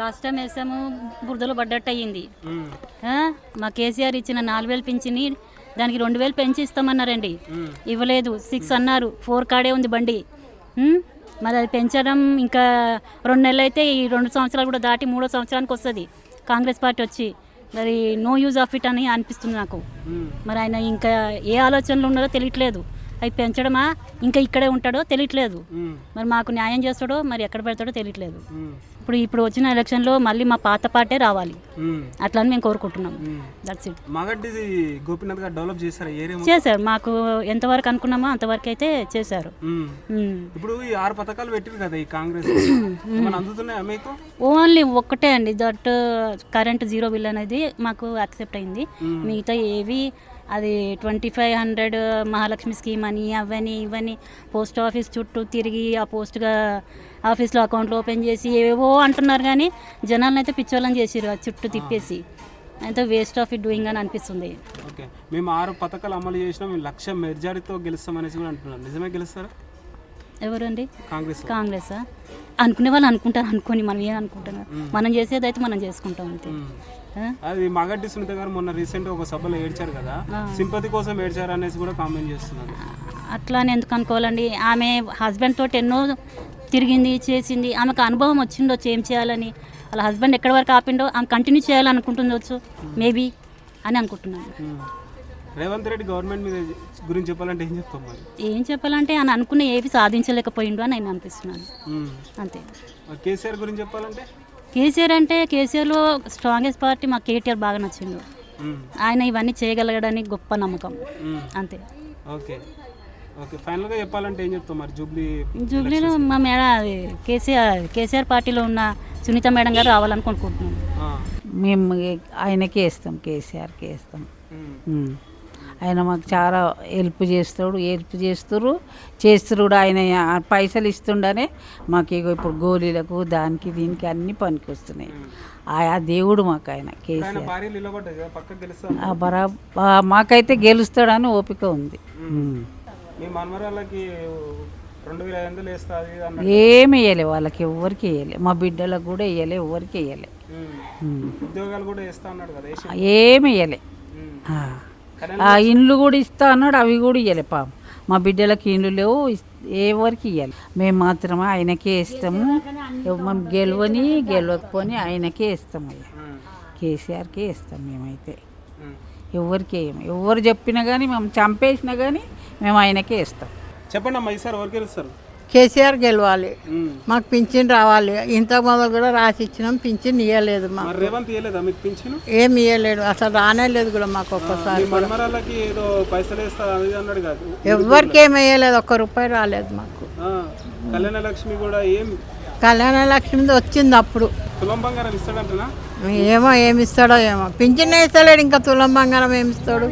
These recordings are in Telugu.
లాస్ట్ టైం వేసాము బురదలో పడ్డట్టు అయ్యింది? మా కేసీఆర్ ఇచ్చిన నాలుగు వేలు పెంచిని దానికి రెండు వేలు పెంచి ఇస్తామన్నారండి ఇవ్వలేదు సిక్స్ అన్నారు ఫోర్ కాడే ఉంది బండి? మరి అది పెంచడం ఇంకా రెండు నెలలు అయితే ఈ రెండు సంవత్సరాలు కూడా దాటి మూడో సంవత్సరానికి వస్తుంది. కాంగ్రెస్ పార్టీ వచ్చి మరి నో యూజ్ ఆఫ్ ఇట్ అని అనిపిస్తుంది నాకు. మరి ఆయన ఇంకా ఏ ఆలోచనలు ఉన్నారో తెలియట్లేదు. అవి పెంచడమా? ఇంకా ఇక్కడే ఉంటాడో తెలియట్లేదు. మరి మాకు న్యాయం చేస్తాడో మరి ఎక్కడ పెడతాడో తెలియట్లేదు. ఇప్పుడు ఇప్పుడు వచ్చిన ఎలక్షన్లో మళ్ళీ మా పాత పార్టీ రావాలి. అట్లా అని మేము కోరుకుంటున్నాం. దట్స్ ఇట్ మాగడ్డిది గోపీనాథ్ గారు డెవలప్ చేశారు? చేశారు. మాకు ఎంతవరకు అనుకున్నామో అంతవరకు అయితే చేశారు. ఇప్పుడు ఈ ఆరు పథకాలు పెట్టిరు కదా ఈ కాంగ్రెస్ మీకు? ఓన్లీ ఒక్కటే అండి. దట్ కరెంట్ జీరో బిల్ అనేది మాకు యాక్సెప్ట్ అయింది. మిగతా ఏవి అది twenty five hundred Mahalakshmi scheme అని అవని ఇవని పోస్ట్ ఆఫీస్ చుట్టూ తిరిగి ఆ పోస్ట్గా ఆఫీస్లో అకౌంట్లు ఓపెన్ చేసి ఏవేవో అంటున్నారు కానీ జనాలను అయితే పిచ్చోళ్ళని చేసిరు ఆ చుట్టూ తిప్పేసి. అయితే వేస్ట్ ఆఫ్ ఇట్ డూయింగ్ అని అనిపిస్తుంది. ఓకే. మేము ఆరు పథకాలు అమలు చేసినాం మేము లక్ష మెజారిటీతో గెలుస్తామనేసి కూడా అంటున్నారు. నిజమే గెలుస్తారా? ఎవరండి? కాంగ్రెస్. కాంగ్రెసా? అనుకునే వాళ్ళు అనుకుంటారు అనుకొని మనం ఏం అనుకుంటున్నారు మనం చేసేది అయితే మనం చేసుకుంటాం అంతే? అది మాగడ్డి సునీత గారు మొన్న రీసెంట్ ఒక సభలో ఏడ్చారు కదా. సింపతి కోసం ఏడ్చారు అనేసి కూడా కామెంట్ చేస్తున్నారు. అట్లా ఎందుకు అనుకోవాలండి? ఆమె హస్బెండ్ తోటి ఎన్నో తిరిగింది చేసింది. ఆమెకు అనుభవం వచ్చిండొచ్చు ఏం చేయాలని. వాళ్ళ హస్బెండ్ ఎక్కడి వరకు ఆపిండో ఆమె కంటిన్యూ చేయాలనుకుంటుండొచ్చు మేబీ అని అనుకుంటున్నాను. రేవంత్ రెడ్డి గవర్నమెంట్ మీద గురించి చెప్పాలంటే ఏం చెప్తాం మరి? ఏం చెప్పాలంటే ఆయన అనుకున్న ఏవి సాధించలేకపోయిండు అని నేను అనిపిస్తున్నాను. అంతే. కేసీఆర్ గురించి చెప్పాలంటే? కేసీఆర్ అంటే కేసీఆర్లో స్ట్రాంగెస్ట్ పార్టీ మాకు కేటీఆర్ బాగా నచ్చిండు ఉమ్. ఆయన ఇవన్నీ చేయగలగడానికి గొప్ప నమ్మకం. అంతే ఓకే ఓకే ఫైనల్గా చెప్పాలంటే ఏం చెప్తాం మరి జూబ్లీ జూబ్లీలో మా మేడం అది కేసీఆర్ కేసీఆర్ పార్టీలో ఉన్న సునీత మేడం గారు రావాలని కోరుకుంటున్నాను ఆ. మేము ఆయనకే ఇస్తాం కేసీఆర్కే ఇస్తాం. ఆయన మాకు చాలా హెల్ప్ చేస్తాడు హెల్ప్ చేస్తురు చేస్తురు కూడా ఆయన పైసలు ఇస్తుండనే మాకు ఇగో ఇప్పుడు గోళీలకు దానికి దీనికి అన్ని పనికి వస్తున్నాయి. ఆ దేవుడు మాకు ఆయన కేసీఆర్. బరా మాకైతే గెలుస్తాడని ఓపిక ఉంది. ఏమి వేయలే వాళ్ళకి ఎవరికి వేయలే మా బిడ్డలకు కూడా వేయలే ఎవరికి వేయలే ఏమి వేయలే ఇండ్లు కూడా ఇస్తా అన్నాడు అవి కూడా ఇవ్వలే పాపం. మా బిడ్డలకి ఇండ్లు లేవు ఎవరికి ఇవ్వాలి మేము మాత్రమే ఆయనకే ఇస్తాము. మేము గెలవని గెలవకపోని ఆయనకే ఇస్తాం అయ్యా. కేసీఆర్కే ఇస్తాం మేమైతే. ఎవరికి ఎవరు చెప్పినా కానీ మేము చంపేసినా కానీ మేము ఆయనకే ఇస్తాం. చెప్పండి అమ్మా ఈసారి ఎవరు గెలుస్తారు? కేసీఆర్ గెలవాలి. మాకు పింఛన్ రావాలి. ఇంత మొదలు కూడా రాసి ఇచ్చినాం పింఛన్ ఇవ్వలేదు మాకు. రేవంత్ ఇవ్వలేదా మీకు పింఛను? ఏమి ఇవ్వలేడు అసలు రానే లేదు కూడా మాకు ఒక్కసారి ఎవ్వరికి ఏమి వేయలేదు ఒక్క రూపాయి రాలేదు మాకు. కళ్యాణ లక్ష్మి కూడా ఏం? కళ్యాణ లక్ష్మి వచ్చింది అప్పుడు. ఏమో ఏమి ఇస్తాడో ఏమో. పింఛన్ ఇస్తలేడు ఇంకా తులం బంగారం ఏమి ఇస్తాడు?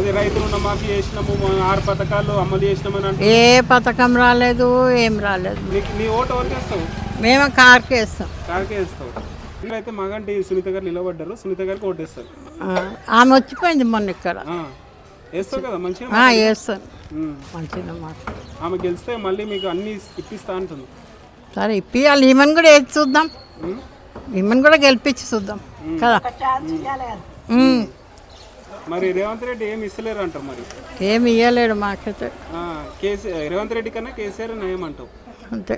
అది రైతులు రుణమాఫీ చేసినాము ఆరు పథకాలు అమలు చేసినామని ఏ పథకం రాలేదు ఏం రాలేదు. నీకు నీ ఓటు ఎవరికి వేస్తావు? మేము కార్కే ఇస్తాం కాకే వేస్తావు. అయితే మగంటి సునీత గారు నిలబడ్డారు సునీత గారికి ఓటు వేస్తారు. ఆ, ఆమె వచ్చిపోయింది మొన్న ఇక్కడ. ఆ, వేస్తావు కదా మంచిగా ఆ, వేస్తాను ఉమ్. మంచిగా మాట ఆమె గెలిస్తే మళ్ళీ మీకు అన్ని ఇప్పిస్తా అంటుంది. సరే ఇప్పియాలి. ఈమెను కూడా వేసి చూద్దాం? ఉమ్. ఈమెను కూడా గెలిపించి చూద్దాం. కదా. ఉమ్. మరి రేవంత్ రెడ్డి ఏమి ఇస్తలేరు అంటారు మరి? ఏమి ఇవ్వలేడు మాకైతే. ఆ, కేసీ రేవంత్ రెడ్డి కన్నా కేసీఆర్ నయం అంటావు. అంతే.